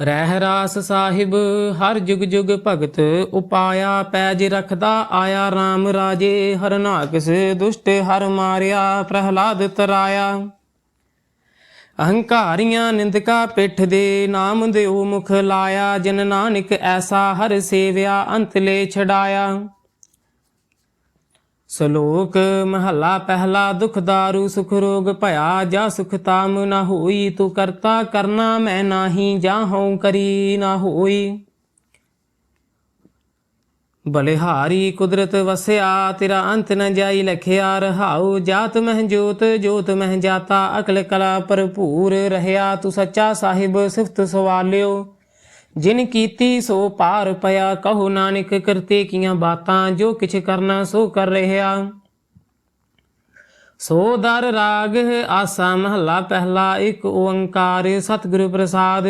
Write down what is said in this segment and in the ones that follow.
ਰਹਿ ਰਾਸ ਸਾਹਿਬ, ਹਰ ਜੁਗ ਜੁਗ ਭਗਤ ਉਪਾਇਆ, ਪੈਜ ਰਖਦਾ ਆਇਆ RAM ਰਾਜੇ ਹਰਨਾਕਸ ਦੁਸ਼ਟ ਹਰ ਮਾਰਿਆ, ਪ੍ਰਹਲਾਦ ਤਰਾਇਆ। ਅਹੰਕਾਰੀਆਂ ਨਿੰਦਕਾ ਪਿੱਠ ਦੇ ਨਾਮ ਦਿਓ ਮੁਖ ਲਾਇਆ, ਜਨ ਨਾਨਕ ਐਸਾ ਹਰ ਸੇਵਿਆ ਅੰਤਲੇ ਛਡਾਇਆ। ਸ਼ਲੋਕ ਮਹੱਲਾ ਪਹਿਲਾ ਦੁਖ ਦਾਰੂ, ਸੁਖ ਰੋਗ ਭਇਆ, ਜਾ ਸੁਖ ਤਾਮ ਨਾ ਹੋਈ, ਤੂੰ ਕਰਤਾ ਕਰਨਾ ਮੈਂ ਨਾਹੀ ਜਾਹਉ ਕਰੀ ਨਾ ਹੋਈ। ਬਲਿਹਾਰੀ ਕੁਦਰਤ ਵਸਿਆ, ਤੇਰਾ ਅੰਤ ਨ ਜਾਈ ਲਖਿਆ, ਰਹਾਉ ਜਾਤ ਮਹਿ ਜੋਤ ਜੋਤ ਮਹਿ ਜਾਤਾ, ਅਕਲ ਕਲਾ ਭਰਪੂਰ ਰਹਿਆ, ਤੂੰ ਸੱਚਾ ਸਾਹਿਬ ਸਿਫਤ ਸਵਾਲਿਓ। ਜਿਨ ਕੀਤੀ ਸੋ ਪਾਰ ਪਿਆ, ਕਹੋ ਨਾਨਕ ਕਰਤੇ ਕੀਆਂ ਬਾਤਾਂ, ਜੋ ਕਿਛ ਕਰਨਾ ਸੋ ਕਰ ਰਹਿਆ ਸੋ ਦਰ ਰਾਗ ਆਸਾ ਮਹੱਲਾ ਪਹਿਲਾ, ਇੱਕ ਓੰਕਾਰ ਸਤਿਗੁਰੂ ਪ੍ਰਸਾਦ।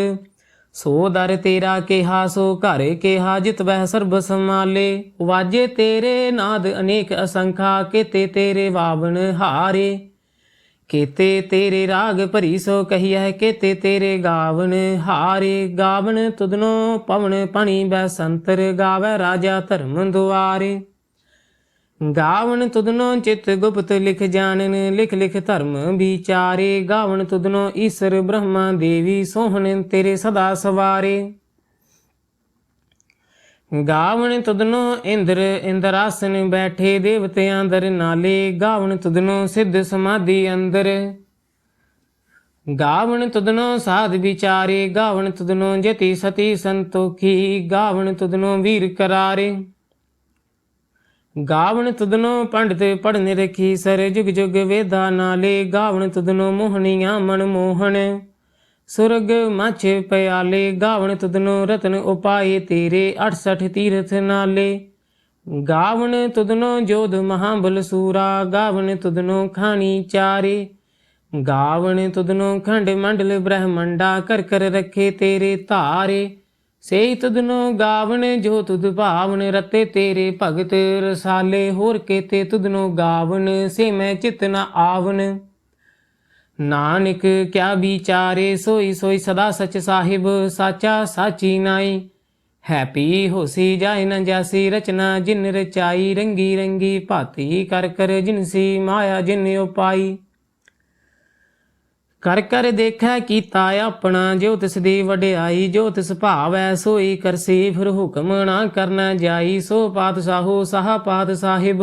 ਸੋ ਦਰ ਤੇਰਾ ਕਿਹਾ, ਸੋ ਘਰ ਕਿਹਾ, ਜਿਤ ਬਹਿ ਸਰਬ ਸਮਾਲੇ ਵਾਜੇ ਤੇਰੇ ਨਾਦ ਅਨੇਕ ਅਸੰਖਾ, ਕੀਤੇ ਤੇਰੇ ਵਾਵਣ ਹਾਰੇ। ਕੀਤੇ ਤੇਰੇ ਰਾਗ ਭਰੀ, ਸੋ ਕਹੀਐ, ਕੀਤੇ ਤੇਰੇ ਗਾਵਨ ਹਾਰੇ ਗਾਵਨ ਤੁਧਨੋ ਪਵਨ ਪਣੀ ਬੈ ਸੰਤਰ ਗਾਵੇ, ਰਾਜਾ ਧਰਮ ਦੁਆਰੇ। ਗਾਵਨ ਤੁਧਨੋ ਚਿਤ ਗੁਪਤ ਲਿਖ ਜਾਣਨ, ਲਿਖ ਲਿਖ ਧਰਮ ਵਿਚਾਰੇ। ਗਾਵਨ ਤੁਧਨੋ ਈਸ਼ਰ ਬ੍ਰਹਮਾ ਦੇਵੀ ਸੋਹਣ, ਤੇਰੇ ਸਦਾ ਸਵਾਰੇ। ਗਾਵਣ ਤੁਧਨੋ ਇੰਦਰ ਇੰਦਰਾਸਨ ਬੈਠੇ ਦੇਵਤਿਆਂ ਦਰ ਨਾਲੇ, ਗਾਵਣ ਤੁਦਨੋ ਸਿੱਧ ਸਮਾਧੀ ਅੰਦਰ। ਗਾਵਣ ਤੁਦਨੋ ਸਾਧ ਵਿਚਾਰੇ, ਗਾਵਣ ਤੁਧਨੋ ਜਤੀ ਸਤੀ ਸੰਤੋਖੀ, ਗਾਵਣ ਤੁਦਨੋ ਵੀਰ ਕਰਾਰੇ। ਗਾਵਣ ਤੁਧਨੋ ਪੰਡਿਤ ਪੜਨ ਰਖੀ, ਸਰ ਜੁਗ ਜੁਗ ਵੇਦਾ ਨਾਲੇ, ਗਾਵਣ ਤੁਦਨੋ ਮੋਹਣੀਆਂ ਮਨ ਮੋਹਣ। ਸੁਰਗ ਮਛ ਪਿਆਲੇ, ਗਾਵਣ ਤੁਦਨੋ ਰਤਨ ਉਪਾਏ, ਤੇਰੇ 68 ਤੀਰਥ ਨਾਲੇ। ਗਾਵਣ ਤੁਦਨੋ ਜੋਧ ਮਹਾਬਲ ਸੂਰਾ, ਗਾਵਣ ਤੁਦਨੋ ਖਾਣੀ ਚਾਰੇ। ਗਾਵਣ ਤੁਦਨੋ ਖੰਡ ਮੰਡਲ ਬ੍ਰਹਮੰਡਾ ਕਰ ਕਰ ਰੱਖੇ ਤੇਰੇ ਧਾਰੇ। ਸੇਈ ਤੁਦਨੋ ਗਾਵਣ ਜੋ ਤੁਦ ਭਾਵਨ, ਰਤੇ ਤੇਰੇ ਭਗਤ ਰਸਾਲੇ। ਹੋਰ ਕੇਤੇ ਤੁਧਨੋ ਗਾਵਣ, ਸੇ ਮੈਂ ਚਿਤ ਨ ਆਵਨ ਨਾਨਕ ਕਿਆ ਵਿਚਾਰੇ ਸੋਈ ਸੋਈ ਸਦਾ ਸਚ ਸਾਹਿਬ ਸਾਚਾ ਸਾਚੀ ਨਾਈ। ਹੈਪੀ ਹੋਸੀ ਜਾਇ ਨ ਜਾਸੀ ਰਚਨਾ ਜਿਨ ਰਚਾਈ ਰੰਗੀ ਰੰਗੀ ਭਾਤੀ ਕਰ ਕਰ ਜਿਨਸੀ ਮਾਇਆ ਜਿਨ ਉਪਾਈ। ਕਰ ਕਰ ਦੇਖੈ ਕੀਤਾ ਆਪਣਾ ਜੋ ਤਿਸ ਦੀ ਵਡਿਆਈ ਜੋ ਤਿਸ ਭਾਵੈ ਸੋਈ ਕਰਸੀ ਫਿਰ ਹੁਕਮ ਨਾ ਕਰਨਾ ਜਾਈ ਸੋ ਪਾਤਸ਼ਾਹੋ ਸਾਹ ਪਾਤ ਸਾਹਿਬ।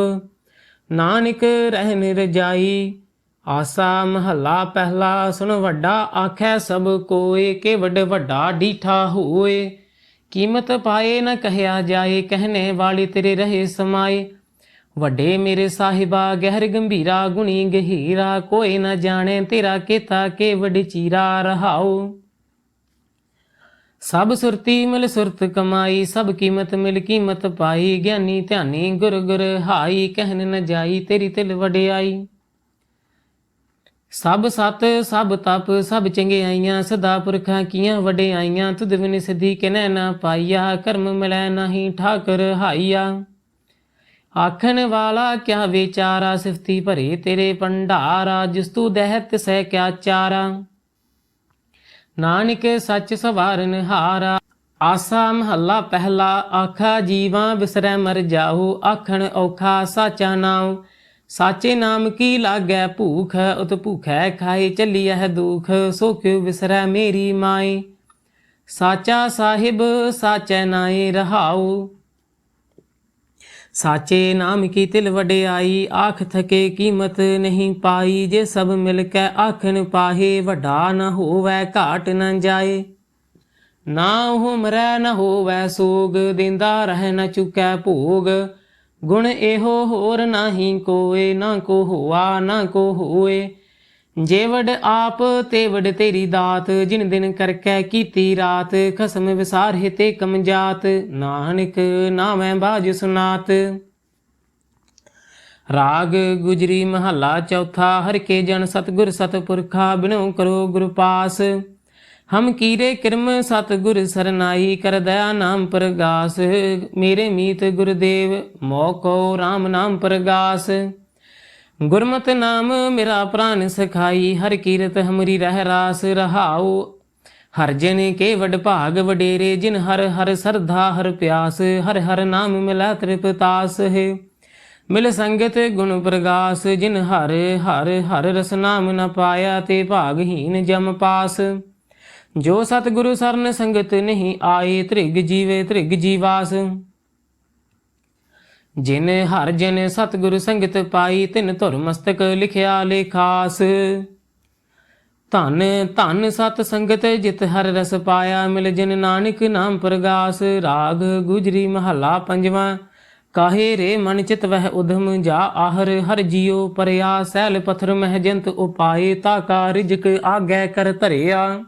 ਨਾਨਕ ਰਹਿ ਰਜਾਈ ਆਸਾ ਮਹੱਲਾ ਪਹਿਲਾ ਸੁਣ ਵੱਡਾ ਆਖੈ ਸਭ ਕੋਏ ਕੇ ਵੱਡ ਵੱਡਾ ਡੀਠਾ ਹੋਏ। ਕੀਮਤ ਪਾਏ ਨ ਕਹਿਆ ਜਾਏ ਕਹਿਨੇ ਵਾਲੀ ਤੇਰੇ ਰਹੇ ਸਮਾਏ। ਵੱਡੇ ਮੇਰੇ ਸਾਹਿਬਾ, ਗਹਿਰ ਗੰਭੀਰਾ, ਗੁਣੀ ਗਹੀਰਾ, ਕੋਈ ਨਾ ਜਾਣੇ ਤੇਰਾ ਕੀਤਾ ਕੇ ਵੱਡ ਚੀਰਾ ਰਹਾਉ ਸਭ ਸੁਰਤੀ ਮਿਲ ਸੁਰਤ ਕਮਾਈ, ਸਭ ਕੀਮਤ ਮਿਲ ਕੀਮਤ ਪਾਈ, ਗਿਆਨੀ ਧਿਆਨੀ ਗੁਰ ਗੁਰ ਹਾਈ ਕਹਿਨ ਨ ਜਾਈ ਤੇਰੀ ਤਿਲ ਵਡਿਆਈ। ਸਭ ਸਤ, ਸਭ ਤਪ, ਸਭ ਚੰਗਿਆਈਆਂ ਸਦਾ ਪੁਰਖਾਂ ਕੀਆਂ ਵਡਿਆਈਆਂ ਤੁਧ ਬਿਨ ਸਿੱਧੀ ਕਿਨੈ ਨਾ ਪਾਈਆ, ਕਰਮ ਮਿਲੈ ਨਹੀਂ ਠਾਕਰ ਹਾਈਆ। ਆਖਣ ਵਾਲਾ ਕਿਆ ਵਿਚਾਰਾ, ਸਿਫਤੀ ਭਰੇ ਤੇਰੇ ਭੰਡਾਰਾ, ਜਿਸ ਤੂੰ ਦਹਿਤ ਸਹਿ ਕਿਆ ਚਾਰਾ। ਨਾਨਕ ਸੱਚ ਸਵਾਰਨ ਹਾਰਾ ਆਸਾ ਮਹੱਲਾ ਪਹਿਲਾ, ਆਖਾ ਜੀਵਾਂ ਬਿਸਰੈ ਮਰ ਜਾਹੂ ਆਖਣ ਔਖਾ ਸਾਚਾ ਨਾਮ ਸਾਚੇ ਨਾਮ ਕੀ ਲਾਗੈ ਭੂਖ, ਉਤ ਭੂਖੈ ਖਾਏ ਚੱਲੀਐ ਹੈ ਦੁਖ, ਸੋ ਕਿਉ ਵਿਸਰੈ ਮੇਰੀ ਮਾਏ। ਸਾਚਾ ਸਾਹਿਬ, ਸਾਚੈ ਨਾਏ ਰਹਾਉ। ਸਾਚੇ ਨਾਮ ਕੀ ਤਿਲ ਵਡਿਆਈ, ਆਖ ਥਕੇ ਕੀਮਤ ਨਹੀਂ ਪਾਈ, ਜੇ ਸਭ ਮਿਲ ਕੇ ਆਖਣ ਪਾਹੇ, ਵੱਡਾ ਨ ਹੋਵੈ ਘਾਟ ਨ ਜਾਏ। ਨਾ ਉਹ ਮਰੈ ਨ ਹੋਵੈ ਸੋਗ, ਦਿੰਦਾ ਰਹਿ ਨ ਚੁਕੈ ਭੋਗ। ਗੁਣ ਇਹੋ ਹੋਰ ਨਾਹੀ ਕੋਏ, ਨਾ ਕੋ ਹੋਆ, ਨਾ ਕੋ ਹੋਏ। ਜੇ ਆਪ ਤੇ ਤੇਰੀ ਦਾਤ, ਜਿਨ ਦਿਨ ਕਰਕੈ ਕੀਤੀ ਰਾਤ। ਖਸਮ ਵਿਸਾਰੇ ਤੇ ਕਮ ਜਾਤ ਨਾਨਕ ਨਾਮੈ ਬਾਜ ਸੁਨਾਤ। ਰਾਗ ਗੁਜਰੀ ਮਹੱਲਾ ਚੌਥਾ, ਹਰ ਕੇ ਜਨ ਸਤਗੁਰ ਸਤਪੁਰਖਾ, ਬਿਨੋ ਕਰੋ ਗੁਰ ਪਾਸ। ਹਮ ਕੀਰੇ ਕਿਰਮ ਸਤਗੁਰ ਸਰਨਾਈ ਕਰ ਦਇਆ ਨਾਮ ਪ੍ਰਗਾਸ, ਮੇਰੇ ਮੀਤ ਗੁਰਦੇਵ ਮੋਕੋ RAM ਨਾਮ ਪ੍ਰਗਾਸ। ਗੁਰਮਤਿ ਨਾਮ ਮੇਰਾ ਪ੍ਰਾਨ ਸਖਾਈ, ਹਰ ਕੀਰਤ ਹਮਰੀ ਰਹਿ ਰਾਸ ਰਹਾਉ। ਹਰ ਜਨ ਕੇ ਵਡ ਭਾਗ ਵਡੇਰੇ, ਜਿਨ ਹਰ ਹਰ ਸਰਧਾ ਹਰ ਪਿਆਸ, ਹਰ ਹਰ ਨਾਮ ਮਿਲੈ ਤ੍ਰਿਪਤਾਸ। ਹੈ ਮਿਲ ਸੰਗਤ ਗੁਣ ਪ੍ਰਗਾਸ, ਜਿਨ ਹਰ ਹਰ ਹਰ ਰਸ ਨਾਮ ਨ ਪਾਇਆ, ਤੇ ਭਾਗਹੀਨ ਜਮ ਪਾਸ। ਜੋ ਸਤਿਗੁਰੂ ਸਰਨ ਸੰਗਤ ਨਹੀਂ ਆਏ ਤ੍ਰਿਗ ਜੀਵੇ ਤ੍ਰਿਗ ਜੀਵਾਸ। ਜਿਨ ਹਰ ਜਨ ਸਤਿਗੁਰੂ ਸੰਗਤ ਪਾਈ, ਤਿਨ ਧੁਰ ਮਸਤਕ ਲਿਖਿਆ ਲੇਖਾਸ। ਧਨ ਧਨ ਸਤ ਸੰਗਤ ਜਿਤ ਹਰ ਰਸ ਪਾਇਆ, ਮਿਲ ਜਿਨ ਨਾਨਕ ਨਾਮ ਪ੍ਰਗਾਸ। ਰਾਗ ਗੁਜਰੀ ਮਹੱਲਾ ਪੰਜਵਾਂ, ਕਾਹੇ ਰੇ ਮਨ ਚਿਤ ਵਹਿ ਉਧਮ, ਜਾ ਆਹਰ ਹਰ ਜੀਉ ਪਰਿਆ, ਸੈਲ ਪਥਰ ਮਹਿ ਜੰਤ ਉਪਾਏ, ਤਾ ਕਾ ਰਿਜਕ ਆਗੈ ਕਰ ਧਰਿਆ।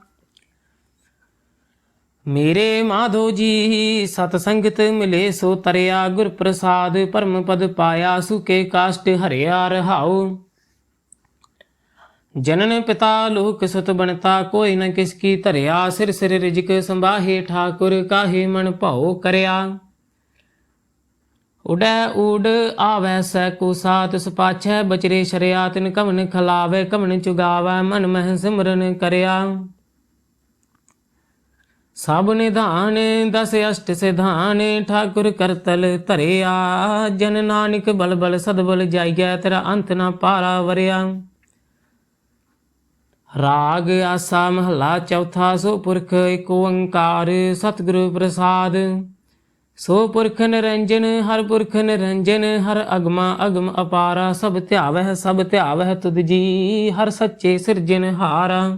ਮੇਰੇ ਮਾਧੋ ਜੀ, ਸਤ ਸੰਗਤ ਮਿਲੇ ਸੋ ਤਰਿਆ, ਗੁਰ ਪ੍ਰਸਾਦ ਪਰਮ ਪਦ ਪਾਇਆ, ਸੁਕੇ ਕਾਸ਼ਟ ਹਰਿਆ ਰਹਾਉ। ਜਨਨ ਪਿਤਾ ਲੋਕ ਸਤ ਬਣਤਾ, ਕੋਈ ਨ ਕਿਸ ਕੀ ਧਰਿਆ, ਸਿਰ ਸਿਰ ਰਿਜਕ ਸੰਭਾਹੇ ਠਾਕੁਰ, ਕਾਹੇ ਮਨ ਭਾਉ ਕਰਿਆ। ਉਡੈ ਊਡ ਆਵੈ ਸੈ ਕੋ ਸਾਤ ਸੁਪਾਛੈ ਬਚਰੇ ਸ਼ਰਿਆ, ਤਿਨ ਕਵਨ ਖਲਾਵੇ ਕਵਨ ਚੁਗਾਵੈ, ਮਨ ਮਹਿ ਸਿਮਰਨ ਕਰਿਆ। ਸਭ ਨਿਧਾਨ ਦਸ ਅਸ਼ਟ ਸਿਧਾਨ, ਠਾਕੁਰ ਕਰਤਲ ਧਰਿਆ। ਜਨ ਨਾਨਕ ਬਲ ਬਲ ਸਦਬਲ ਜਾਈਐ, ਤੇਰਾ ਅੰਤ ਨਾ ਪਾਰਾ ਵਰਿਆ। ਰਾਗ ਆਸਾ ਮਹਲਾ ਚੌਥਾ, ਸੋ ਪੁਰਖ ਏਕ ਓੰਕਾਰ, ਸਤਿਗੁਰੂ ਪ੍ਰਸਾਦ। ਸੋ ਪੁਰਖ ਨਿਰੰਜਨ, ਹਰ ਪੁਰਖ ਨਿਰੰਜਨ, ਹਰ ਅਗਮਾ ਅਗਮ ਅਪਾਰਾ। ਸਭ ਧਿਆਵਹਿ ਸਭ ਧਿਆਵਹਿ ਤੁਧ ਜੀ, ਹਰ ਸੱਚੇ ਸਿਰਜਨ ਹਾਰਾ।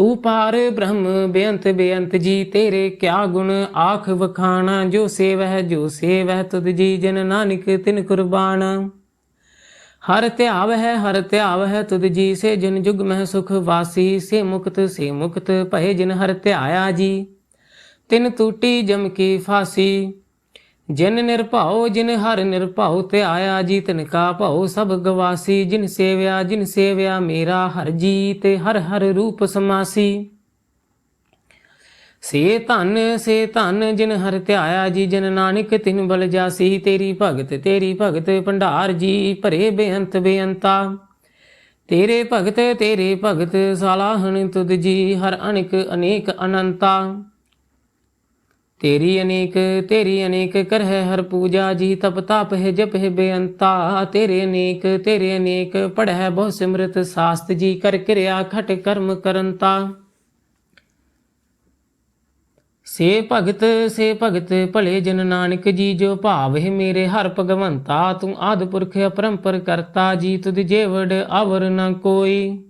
ਤੂੰ ਪਾਰ ਬ੍ਰਹਮ, ਬੇਅੰਤ ਬੇਅੰਤ ਜੀ, ਤੇਰੇ ਕਿਆ ਗੁਣ? ਆਖ ਵਖਾਣਾ, ਜੋ ਸੇਵਹਿ ਜੋ ਸੇਵਹਿ, ਤੁਧ ਜੀ ਜਨ ਨਾਨਕ ਤਿਨ ਕੁਰਬਾਨ। ਹਰ ਧਿਆਵ ਹੈ ਹਰ ਧਿਆਵ ਹੈ ਤੁਧ ਜੀ ਸੇ ਜਨ ਜੁਗ ਮਹਿ ਸੁਖ ਵਾਸੀ। ਸੇ ਮੁਕਤ ਸੇ ਮੁਕਤ ਭਏ ਜਿਨ ਹਰ ਧਿਆਇਆ ਜੀ। ਤਿਨ ਟੂਟੀ ਜਮ ਕੀ ਫਾਸੀ। ਜਿਨ ਨਿਰਭਉ ਜਿਨ ਹਰ ਨਿਰਭਉ ਧਿਆਇਆ ਜੀ ਤਿਨ ਕਾ ਭਉ, ਸਭ ਗਵਾਸੀ। ਜਿਨ ਸੇਵਿਆ ਜਿਨ ਸੇਵਿਆ, ਮੇਰਾ ਹਰ ਜੀ, ਤੇ ਹਰ ਹਰ ਰੂਪ ਸਮਾਸੀ। ਸੇ ਧਨ ਸੇ ਧਨ, ਜਿਨ ਹਰ ਧਿਆਇਆ ਜੀ, ਜਿਨ ਨਾਨਕ ਤਿਨ ਬਲ ਜਾਸੀ। ਤੇਰੀ ਭਗਤ ਤੇਰੀ ਭਗਤ ਭੰਡਾਰ ਜੀ, ਭਰੇ ਬੇਅੰਤ ਬੇਅੰਤਾ। ਤੇਰੇ ਭਗਤ ਤੇਰੇ ਭਗਤ, ਸਾਲਾਹਣ ਤੁਧ ਜੀ, ਹਰ ਅਨਿਕ ਅਨੇਕ ਅਨੰਤਾ। ਤੇਰੀ ਅਨੇਕ ਤੇਰੀ ਅਨੇਕ ਕਰਹਿ ਹਰ ਪੂਜਾ ਜੀ, ਤਪ ਤਪ ਹੈ ਜਪ ਹੈ ਬੇਅੰਤਾ। ਤੇਰੇ ਅਨੇਕ ਤੇਰੇ ਅਨੇਕ ਪੜਹਿ ਬਹੁ ਸਿਮਰਤ ਸਾਸਤ ਜੀ, ਕਰ ਕਿਰਿਆ ਖਟ ਕਰਮ ਕਰੰਤਾ। ਸੇ ਭਗਤ ਸੇ ਭਗਤ ਭਲੇ ਜਨ ਨਾਨਕ ਜੀ, ਜੋ ਭਾਵ ਹੈ ਮੇਰੇ ਹਰ ਭਗਵੰਤਾ, ਤੂੰ ਆਦਿ ਪੁਰਖ ਅਪਰੰਪਰ ਕਰਤਾ ਜੀ, ਤੁਧ ਜੇਵੜ ਅਵਰ ਨ ਕੋਈ।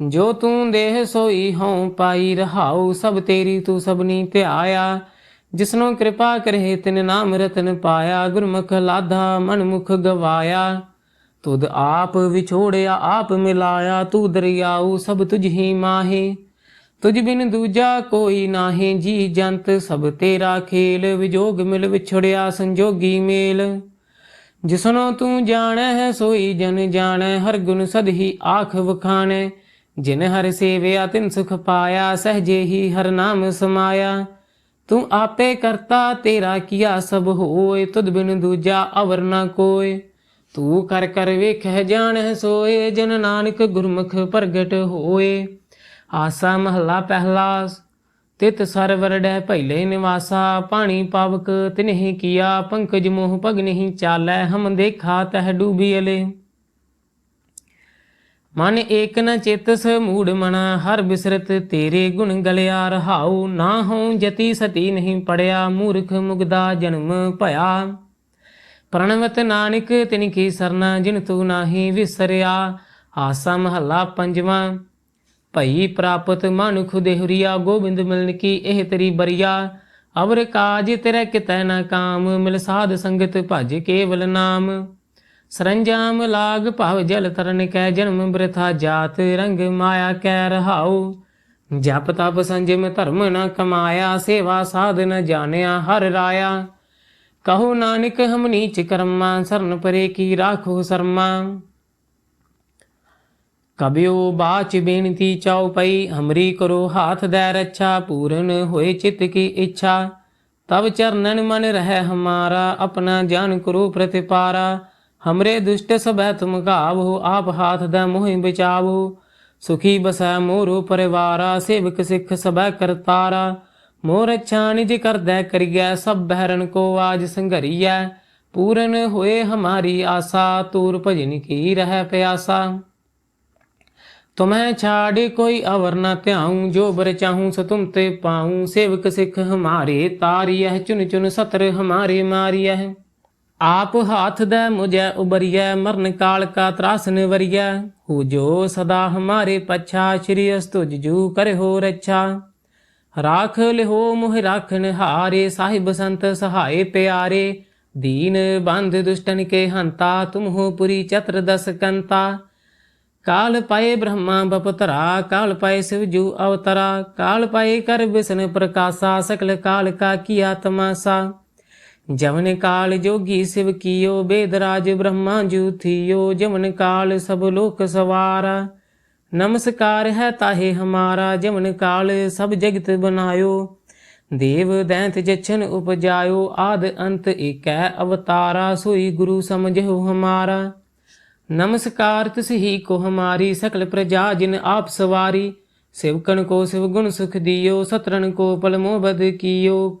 ਜੋ ਤੂੰ ਦੇਹ ਸੋਈ ਹਉ, ਪਾਈ ਰਹਾਉ, ਸਭ ਤੇਰੀ ਤੂੰ ਸਭਨੀ ਧਿਆਇਆ। ਜਿਸਨੋ ਕਿਰਪਾ ਕਰੇ, ਤਿਨ ਨਾਮ ਰਤਨ ਪਾਇਆ। ਗੁਰਮੁਖ ਲਾਧਾ ਮਨ ਗਵਾਇਆ। ਤੁਧ ਆਪ ਵਿਛੋੜਿਆ, ਆਪ ਮਿਲਾਇਆ। ਤੂੰ ਦਰਿਆਉ, ਸਭ ਤੁਝ ਹੀ ਮਾਹੇ। ਤੁਝ ਬਿਨ ਦੂਜਾ ਕੋਈ ਨਾਹੀਂ। ਜੀ ਜੰਤ, ਸਭ ਤੇਰਾ ਖੇਲ। ਵਿਜੋਗ ਮਿਲ ਵਿਛੜਿਆ, ਸੰਜੋਗੀ ਮੇਲ। ਜਿਸਨੋ ਤੂੰ ਜਾਣੈ ਹੈ ਸੋਈ ਜਨ ਜਾਣੈ। ਹਰ ਗੁਣ ਸਦ ਹੀ ਆਖ ਵਖਾਣੈ। ਜਿਨ ਹਰ ਸੇਵਿਆ, ਤਿਨ ਸੁਖ ਪਾਇਆ ਸਹਜੇ ਹੀ ਹਰ ਨਾਮ ਸਮਾਇਆ। ਤੂੰ ਆਪੇ ਕਰਤਾ, ਤੇਰਾ ਕੀਆ ਸਭ ਹੋਏ, ਤੁਧ ਬਿਨ ਦੂਜਾ ਅਵਰ ਨਾ ਕੋਏ। ਤੂੰ ਕਰ ਕਰ ਵੇਖੈ ਜਾਣੈ ਸੋਏ, ਜਨ ਨਾਨਕ ਗੁਰਮੁਖ ਪ੍ਰਗਟ ਹੋਏ। ਆਸਾ ਮਹਲਾ ਪਹਿਲਾ, ਤਿਤ ਸਰਵਰ ਡੈ ਪਹਿਲੇ ਨਿਵਾਸਾ। ਪਾਣੀ ਪਾਵਕ ਤਿਨਹਿ ਕੀਆ, ਪੰਕਜ ਮੋਹ ਪਗ ਨਹੀਂ ਚਾਲੈ, ਹਮ ਦੇਖਾ ਤਹ ਡੂਬੀ ਅਲੇ। ਮਨ ਏਕ ਨ ਚੇਤਸ ਮੂੜ ਮਨਾ, ਹਰ ਬਿਸਰਤ ਤੇਰੇ ਗੁਣ ਗਲਿਆ ਰਹਾਉ ਨਾ ਹਉ ਜਤੀ ਸਤੀ ਨਹੀਂ ਪੜਿਆ, ਮੂਰਖ ਮੁਗਦਾ ਜਨਮ ਭਇਆ। ਪ੍ਰਣਵਤ ਨਾਨਕ, ਤਿਨ ਕੀ ਸਰਨਾ, ਜਿਨ ਤੂ ਨਾਹੀ ਵਿਸਰਿਆ। ਆਸਾ ਮਹੱਲਾ ਪੰਜਵਾਂ, ਭਈ ਪ੍ਰਾਪਤ ਮਨੁਖ ਦੇਹੁਰੀਆ ਗੋਬਿੰਦ ਮਿਲਨ ਕੀ ਇਹ ਤੇਰੀ ਬਰੀਆ। ਅਵਰ ਕਾਜ ਤੇਰੇ ਕਿਤੈ ਨਾ ਕਾਮ, ਮਿਲ ਸਾਧ ਸੰਗਤ ਭਜ ਕੇਵਲ ਨਾਮ। ਸਰੰਜਾਮ ਲਾਗ ਭਵ ਜਲ ਤਰਨ ਕੈ, ਜਨਮ ਬ੍ਰਿਥਾ ਜਾਤ ਰੰਗ ਮਾਇਆ ਕੈ ਰਹਾਉ। ਜਪ ਤਪ ਸੰਜਮ ਧਰਮ ਨ ਕਮਾਇਆ, ਸੇਵਾ ਸਾਧ ਨ ਜਾਣਿਆ ਹਰ ਰਾਇਆ। ਕਹੋ ਨਾਨਕ ਹਮ ਨੀਚ ਕਰਮਾ, ਸਰਨ ਪਰੇ ਕੀ ਰਾਖੋ ਸਰਮਾ। ਕਬਿਓ ਬਾਚ ਬੇਨਤੀ ਚਾਉ ਪਈ, ਹਮਰੀ ਕਰੋ ਹਾਥ ਦੈ ਰੱਛਾ, ਪੂਰਨ ਹੋਏ ਚਿਤ ਕੀ ਇੱਛਾ। ਤਬ ਚਰਨਨ ਮਨ ਰਹਿ ਹਮਾਰਾ, ਆਪਣਾ ਜਾਨ ਕਰੋ ਪ੍ਰਤਿਪਾਰਾ। ਹਮਰੇ ਦੁਸ਼ਟ ਸਭੈ ਤੁਮ ਗਾਵੋ ਆਪ ਹਾਥ ਦੈ ਮੋਹਿ ਬਚਾਵੋ ਸੁਖੀ ਬਸੈ ਮੋਰੋ ਪਰਿਵਾਰਾ ਸੇਵਕ ਸਿੱਖ ਸਭੈ ਕਰਤਾਰਾ ਮੋਰ ਅੱਛਾ ਨਿਜ ਕਰਦੈ ਕਰੀਐ ਸਭ ਬਹਿਰਨ ਕੋ ਆਜ ਸੰਘਰੀਐ ਪੂਰਨ ਹੋਏ ਹਮਾਰੀ ਆਸਾ ਤੂਰ ਭਜਨ ਕੀ ਰਹਿ ਪਿਆਸਾ तुम्हें छाड़े कोई अवर न त्याऊं जो बर चाहूं सो तुम ते पाऊं सेवक सिख हमारे तारिय चुन चुन सतर हमारे मारिय ਆਪ ਹਾਥ ਦੇ ਮੁਝੇ ਉਬਰੀਐ, ਮਰਨ ਕਾਲ ਕਾ ਤਰਾਸ ਨਿਵਰੀਐ। ਹੂ ਜੋ ਸਦਾ ਹਮਾਰੇ ਪਛਾ, ਸ਼੍ਰੀ ਅਸਤੁਜ ਜੂ ਕਰਹੁ ਰੱਛਾ। ਰਾਖ ਲਿਹੋ ਮੁਹਿ ਰਾਖਣ ਹਾਰੇ, ਸਾਹਿਬ ਸੰਤ ਸਹਾਏ ਪਿਆਰੇ। ਦੀਨ ਬੰਧ ਦੁਸ਼ਟਨ ਕੇ ਹੰਤਾ, ਤੁਮਹੁ ਪੁਰੀ ਚਤਰ ਦਸ ਕੰਤਾ। ਕਾਲ ਪਾਏ ਬ੍ਰਹਮਾ ਬਪਤਰਾ, ਕਾਲ ਪਾਏ ਸਿਵ ਜੂ ਅਵਤਰਾ। ਕਾਲ ਪਾਏ ਕਰ ਬਿਸਨ ਪ੍ਰਕਾਸ਼ਾ, ਸਕਲ ਕਾਲ ਕਾ ਕੀਆ ਤਮਾਸਾ ਜਮਨ ਕਾਲ ਜੋਗੀ ਸਿਵ ਕੀਓ ਬੇਦਰਾਜ ਬ੍ਰਹਮਾ ਜੂਥੀਓ ਜਮਨ ਕਾਲ ਸਭ ਲੋਕ ਸਵਾਰਾ। ਨਮਸਕਾਰ ਹੈ ਤਾਹੇ ਹਮਾਰਾ ਜਮਨ ਕਾਲ ਸਭ ਜਗਤ ਬਨਾਇਓ। ਦੇਵ ਦੈਂਤ ਜਛਨ ਉਪਜਾਇਓ, ਆਦ ਅੰਤ ਏਕੈ ਅਵਤਾਰਾ, ਸੋਈ ਗੁਰੂ ਸਮਝੋ ਹਮਾਰਾ। ਨਮਸਕਾਰ ਤਿਸ ਹੀ ਕੋ ਹਮਾਰੀ, ਸਕਲ ਪ੍ਰਜਾ ਜਿਨ ਆਪ ਸਵਾਰੀ। ਸਿਵਕਣ ਕੋ ਸਿਵ ਗੁਣ ਸੁਖ ਦਿਓ, ਸਤਰਣ ਕੋ ਪਲਮੋ ਬਦ ਕੀਓ।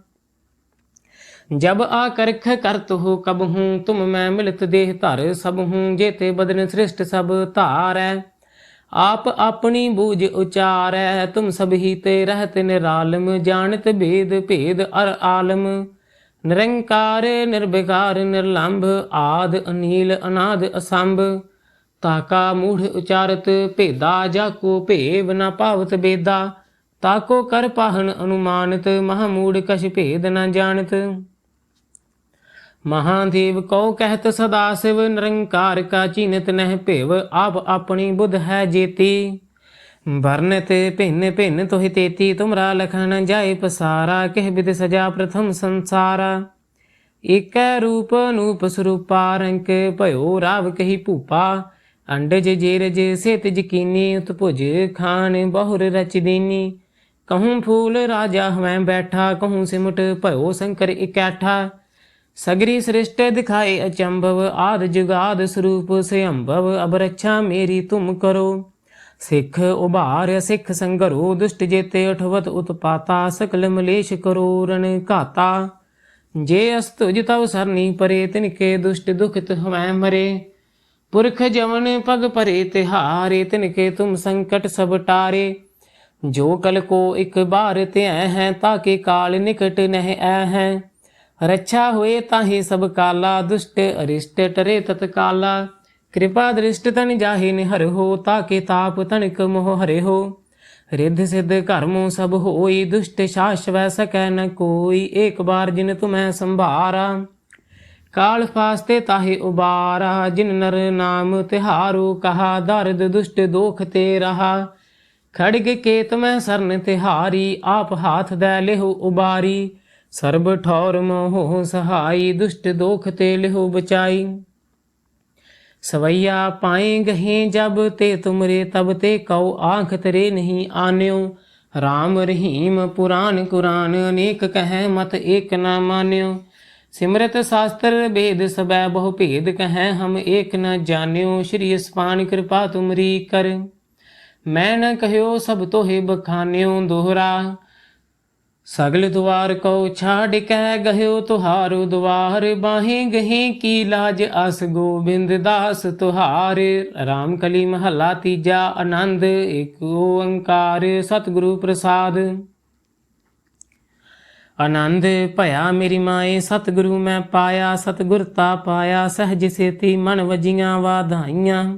जब आकर्ख करत हो कब हूँ तुम मैं मिलत देह धर सब हूँ जेते बदन सृष्ट सब धारै आप अपनी बूझ उचारै तुम सब ही ते रहत निरालम जानत भेद भेद अर आलम ਨਿਰੰਕਾਰ ਨਿਰਭਿਕਾਰ ਨਿਰਲੰਭ ਆਦ ਅਨੀਲ ਅਨਾਦ ਅਸੰਭ ਤਾਕਾ ਮੂੜ ਉਚਾਰਤ ਭੇਦਾ ਜਾ ਕੋ ਭੇਵ ਨ ਭਾਵਤ ਬੇਦਾ ਤਾਕੋ ਕਰ ਪਾਹਣ ਅਨੁਮਾਨਿਤ ਮਹਾ ਮੂੜ ਕਛ ਭੇਦ ਨ ਜਾਣਤ ਮਹਾਦੇਵ ਕਉ ਕਹਿਤ ਸਦਾ ਸਿਵ ਨਿਰੰਕਾਰ ਕਾ ਚੀਨਤ ਨਹਿ ਭੇਵ, ਆਪ ਆਪਣੀ ਬੁੱਧ ਹੈ ਜੇਤੀ। ਵਰਨਤ ਭਿੰਨ ਭਿੰਨ ਤੋਹਿ ਤੇਤੀ, ਤੁਮਰਾ ਲਖਨ ਜਾਏ ਪਸਾਰਾ, ਕਹਿ ਬਿਦ ਸਜਾ ਪ੍ਰਥਮ ਸੰਸਾਰ। ਏਕੈ ਰੂਪ ਅਨੂਪ ਸਰੂਪਾ, ਰੰਕ ਭਇਓ ਰਾਵ ਕਹੀ ਭੂਪਾ। ਅੰਡਜ ਜੇਰਜ ਸੇਤ ਜਕੀਨੀ ਉਤਪੁਜ ਖਾਨ ਬਹੁਰ ਰਚ ਦੀਨੀ। ਕਹੂੰ ਫੂਲ ਰਾਜਾ ਹਵੈ ਬੈਠਾ, ਕਹੂੰ ਸਿਮਟ ਭਇਓ ਸ਼ੰਕਰ ਇਕੈਠਾ। ਸਗਰੀ ਸ੍ਰਿਸ਼ਟ ਦਿਖਾਏ ਅਚੰਭਵ, ਆਦ ਜੁਗਾਦ ਸਰੂਪ ਸਿਅੰਭਵ ਅਬ ਰੱਛਾ ਮੇਰੀ ਤੁਮ ਕਰੋ। ਸਿੱਖ ਉਭਾਰ ਸਿੱਖ ਸੰਗਰੋ, ਦੁਸ਼ਟ ਜੇਤੇ ਉਠਵਤ ਉਤਪਾਤਾ, ਸਕਲ ਮਲੇਸ਼ ਕਰੋ, ਰਣ ਘਾਤਾ। ਜੇ ਅਸਤੁਜ ਤਵ ਸਰਨੀ ਪਰੇ, ਤਿਨਕੇ ਦੁਸ਼ਟ ਦੁਖਿਤ ਹਵੇਂ ਮਰੇ। ਪੁਰਖ ਜਮਨ ਪਗ ਪਰੇ, ਤਿਹਾਰੇ, ਤਿਨਕੇ ਤੁਮ ਸੰਕਟ ਸਭ ਟਾਰੇ। ਜੋ ਕਲ ਕੋ ਇੱਕ ਬਾਰ ਤੇ ਹੈ ਹੈ ਤਾਕੇ ਕਾਲ ਨਿਕਟ ਨਹਿ ਐ ਹੈ। ਰੱਛਾ ਹੋਏ ਤਾਹੀ ਸਭ ਕਾਲਾ, ਦੁਸ਼ਟ ਅਰਿਸ਼ਟ ਟਰੇ ਤਤਕਾਲਾ ਕਿਰਪਾ ਦ੍ਰਿਸ਼ਟ ਤਨ ਜਾਹੇ ਨਿਹਰ ਹੋ, ਤਾਕੇ ਤਾਪ ਤਨਿਕ ਮੋਹ ਹਰੇ ਹੋ। ਰਿੱਧ ਸਿੱਧ ਕਰਮੋ ਸਭ ਹੋਈ, ਦੁਸ਼ਟ ਸ਼ਾਸ਼ਵੈ ਸਕੈ ਨ ਕੋਈ, ਏਕ ਬਾਰ ਜਿਨ ਤੁਮੈ ਸੰਭਾਰਾ। ਕਾਲ ਫਾਸਤੇ ਤਾਹੇ ਉਬਾਰਾ, ਜਿਨ ਨਰ ਨਾਮ ਤਿਹਾਰੂ ਕਹਾ, ਦਰਦ ਦੁਸ਼ਟ ਦੋਖ ਤੇ ਰਹਾ। ਖੜਗ ਕੇਤ ਮੈਂ ਸਰਨ ਤਿਹਾਰੀ, ਆਪ ਹਾਥ ਦੈ ਲਿਹੁ ਉਬਾਰੀ। ਸਰਬ ਠੌਰ ਮੋਹ ਸਹਾਈ, ਦੁਸ਼ਟ ਦੋਖ ਤੇ ਲਿਹੁ ਬਚਾਈ। ਸਵਈਆ ਪਾਏ ਗਹੇ ਜਬ ਤੇ ਤੁਮਰੇ ਤਬ ਤੇ ਕਉ ਆਂਖ ਤਰੇ ਨਹੀਂ ਆਨਿਓ। ਰਾਮ ਰਹੀਮ ਪੁਰਾਨ ਕੁਰਾਨ, ਅਨੇਕ ਕਹੈ ਮਤ ਏਕ ਨਾ ਮਾਨਿਓ। ਸਿਮਰਤ ਸ਼ਾਸਤਰ ਭੇਦ ਸਬੈ ਬਹੁ ਭੇਦ ਕਹੈ ਹਮ ਏਕ ਨ ਜਾਣਿਓ। ਸ਼੍ਰੀ ਅਸਪਾਨ ਕਿਰਪਾ ਤੁਮਰੀ ਕਰ। ਮੈਂ ਨ ਕਹਿਓ ਸਭ ਤੋਹਿ ਬਖਾਨਿਓ ਦੋਹਰਾ। ਸਗਲ ਦੁਆਰ ਕੋ ਛਾੜ ਕੇ ਗਹਿਓ ਤੁਹਾਰੋ ਦੁਆਰ, ਬਾਹੇ ਗਹੇ ਕੀ ਲਾਜ ਅਸ ਗੋਬਿੰਦ ਦਾਸ ਤੁਹਾਰ। ਰਾਮ ਕਲੀ ਮਹੱਲਾ ਤੀਜਾ ਆਨੰਦ, ਏਕ ਓੰਕਾਰ ਸਤਿਗੁਰੂ ਪ੍ਰਸਾਦ। ਆਨੰਦ, ਭਇਆ ਮੇਰੀ ਮਾਏ, ਸਤਿਗੁਰੂ ਮੈਂ ਪਾਇਆ ਸਤਿਗੁਰਤਾ ਪਾਇਆ, ਸਹਿਜ ਸੇਤੀ ਮਨ ਵਜੀਆਂ ਵਾਧਾਈਆਂ।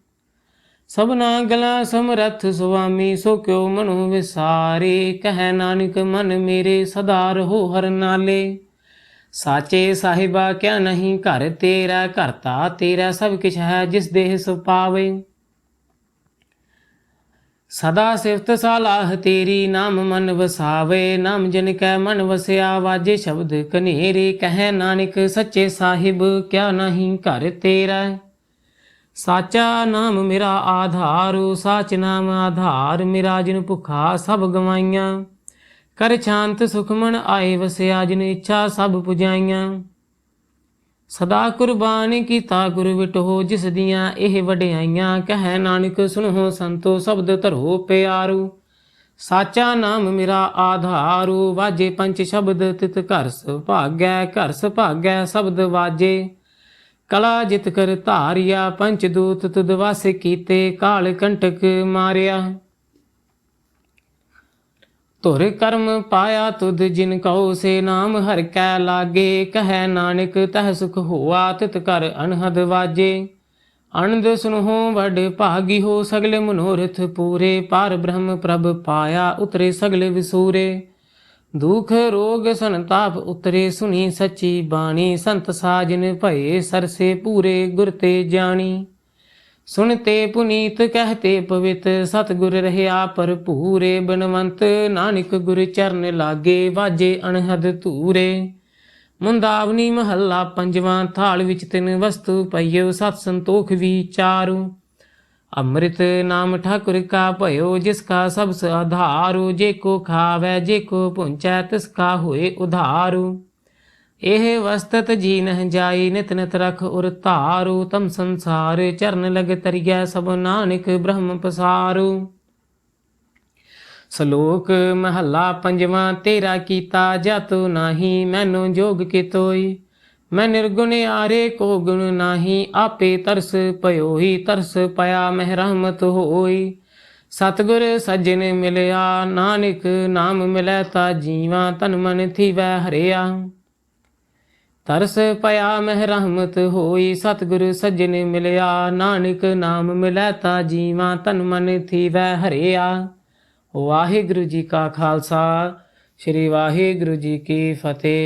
ਸਭਨਾ ਗਲਾ ਸਮਰਥ ਸੁਆਮੀ, ਸੋ ਕਿਉ ਮਨੁ ਵਿਸਾਰੇ? ਕਹਿ ਨਾਨਕ, ਮਨ ਮੇਰੇ ਸਦਾ ਰਹੋ ਹਰ ਨਾਲੇ। ਸਾਚੇ ਸਾਹਿਬਾ, ਕਿਆ ਨਹੀਂ ਘਰ ਤੇਰਾ ਘਰਤਾ ਤੇਰਾ, ਸਭ ਕਿਛ ਹੈ ਜਿਸ ਦੇਹ ਸੁ ਪਾਵੇ। ਸਦਾ ਸਿਫਤ ਸਲਾਹ ਤੇਰੀ, ਨਾਮ ਮਨ ਵਸਾਵੇ। ਨਾਮ ਜਨ ਕੈ ਮਨ ਵਸਿਆ, ਵਾਜੇ ਸ਼ਬਦ ਕਨੇਰੇ। ਕਹਿ ਨਾਨਕ, ਸੱਚੇ ਸਾਹਿਬ, ਕਿਆ ਨਹੀਂ ਘਰ ਤੇਰਾ। ਸਾਚਾ ਨਾਮ ਮੇਰਾ ਆਧਾਰੂ, ਸਾਚ ਨਾਮ ਆਧਾਰ, ਮੇਰਾ ਜਿਨ ਭੁਖਾ ਸਭ ਗਵਾਈਆਂ। ਕਰ ਸ਼ਾਂਤ ਸੁਖਮਨ ਆਏ ਵਸਿਆ, ਜਿਨ ਇੱਛਾ ਸਭ ਪੁਜਾਈਆਂ। ਸਦਾ ਕੁਰਬਾਨ ਕੀਤਾ ਗੁਰ ਵਿਟੋ, ਜਿਸ ਦੀਆਂ ਇਹ ਵਡਿਆਈਆਂ। ਕਹੈ ਨਾਨਕ, ਸੁਣੋ ਸੰਤੋ, ਸ਼ਬਦ ਧਰੋ ਪਿਆਰੂ। ਸਾਚਾ ਨਾਮ ਮੇਰਾ ਆਧਾਰੂ, ਵਾਜੇ ਪੰਜ ਸ਼ਬਦ, ਤਿਤ ਘਰ ਸੁਭਾਗੈ ਘਰ ਸੁਭਾਗੈ ਸ਼ਬਦ ਵਾਜੇ। ਕਲਾ ਜਿਤ ਕਰ ਧਾਰਿਆ, ਪੰਚ ਦੂਤ ਤੁਧ ਵਾਸੇ ਕੀਤੇ, ਕਾਲ ਕੰਟਕ ਮਾਰਿਆ। ਧੁਰ ਕਰਮ ਪਾਇਆ ਤੁਧ ਜਿਨ ਕਉ ਸੇ ਨਾਮ, ਹਰ ਕੈ ਲਾਗੇ, ਕਹੈ ਨਾਨਕ, ਤਹ ਸੁਖ ਹੋਆ ਤਿਤ ਕਰ ਅਨਹਦ ਵਾਜੇ। ਅਨੰਦ ਸੁਨਹੁ ਵਡ ਭਾਗੀ ਹੋ ਸਗਲੇ ਮਨੋਰਥ ਪੂਰੇ, ਪਾਰ ਬ੍ਰਹਮ ਪ੍ਰਭ ਪਾਇਆ ਉਤਰੇ ਸਗਲੇ ਵਿਸੂਰੇ। ਦੁਖ ਰੋਗ ਸੰਤਾਪ ਉਤਰੇ ਸੁਣੀ ਸੱਚੀ ਬਾਣੀ, ਸੰਤ ਸਾਜਨ ਭਏ ਸਰਸੇ ਪੂਰੇ ਗੁਰ ਤੇ ਜਾਣੀ। ਸੁਨਤੇ ਪੁਨੀਤ ਕਹਤੇ ਪਵਿੱਤ, ਸਤਿਗੁਰ ਰਹਿਆ ਭਰਪੂਰੇ, ਬਨਵੰਤ ਨਾਨਕ ਗੁਰ ਚਰਨ ਲਾਗੇ, ਵਾਜੇ ਅਣਹਦ ਧੂਰੇ। ਮੁੰਦਾਵਨੀ ਮਹੱਲਾ ਪੰਜਵਾਂ, ਥਾਲ ਵਿੱਚ ਤਿੰਨ ਵਸਤੂ ਪਈਓ, ਸਤ ਸੰਤੋਖ ਵਿਚਾਰੂ ਅੰਮ੍ਰਿਤ ਨਾਮ ਠਾਕੁਰ ਕਾ ਭਇਓ, ਜਿਸ ਕਾ ਸਭ ਆਧਾਰੂ, ਜੇ ਕੋ ਖਾਵੇ, ਜੇ ਕੋ ਪੁੰਚੈ, ਤਿਸ ਕਾ ਹੋਏ ਉਧਾਰੂ। ਇਹ ਵਸਤਤ ਜੀ ਨਹ ਜਾਈ, ਨਿਤ ਨਿਤ ਰਖ ਉਰ ਧਾਰੂ। ਤਮ ਸੰਸਾਰ ਚਰਨ ਲਗ ਤਰੀਐ, ਸਭ ਨਾਨਕ ਬ੍ਰਹਮ ਪਸਾਰੂ। ਸ਼ਲੋਕ ਮਹੱਲਾ ਪੰਜਵਾਂ, ਤੇਰਾ ਕੀਤਾ ਜਾਤੋ ਨਾਹੀ, ਮੈਨੂ ਜੋਗ ਕਿਤੋਈ। ਮੈਂ ਨਿਰਗੁਣ ਆਰੇ ਕੋ ਗੁਣ ਨਾਹੀ, ਆਪੇ ਤਰਸ ਪਇਓਹੀ ਤਰਸ ਪਿਆ ਮਹਿ ਰਹਿਮਤ ਹੋਈ। ਸਤਗੁਰ ਸੱਜਣ ਮਿਲਿਆ, ਨਾਨਕ ਨਾਮ ਮਿਲੈ ਤਾ ਜੀਵਾ ਤਨ ਮਨ ਥੀਵੈ ਹਰਿਆ। ਤਰਸ ਪਿਆ ਮਹਿ ਰਹਿਮਤ ਹੋਈ, ਸਤਗੁਰ ਸੱਜਣ ਮਿਲਿਆ, ਨਾਨਕ ਨਾਮ ਮਿਲੈ ਤਾ ਜੀਵਾ ਤਨ ਮਨ ਥੀਵੈ ਹਰਿਆ। ਵਾਹਿਗੁਰੂ ਜੀ ਕਾ ਖਾਲਸਾ, ਸ੍ਰੀ ਵਾਹਿਗੁਰੂ ਜੀ ਕੀ ਫਤਿਹ।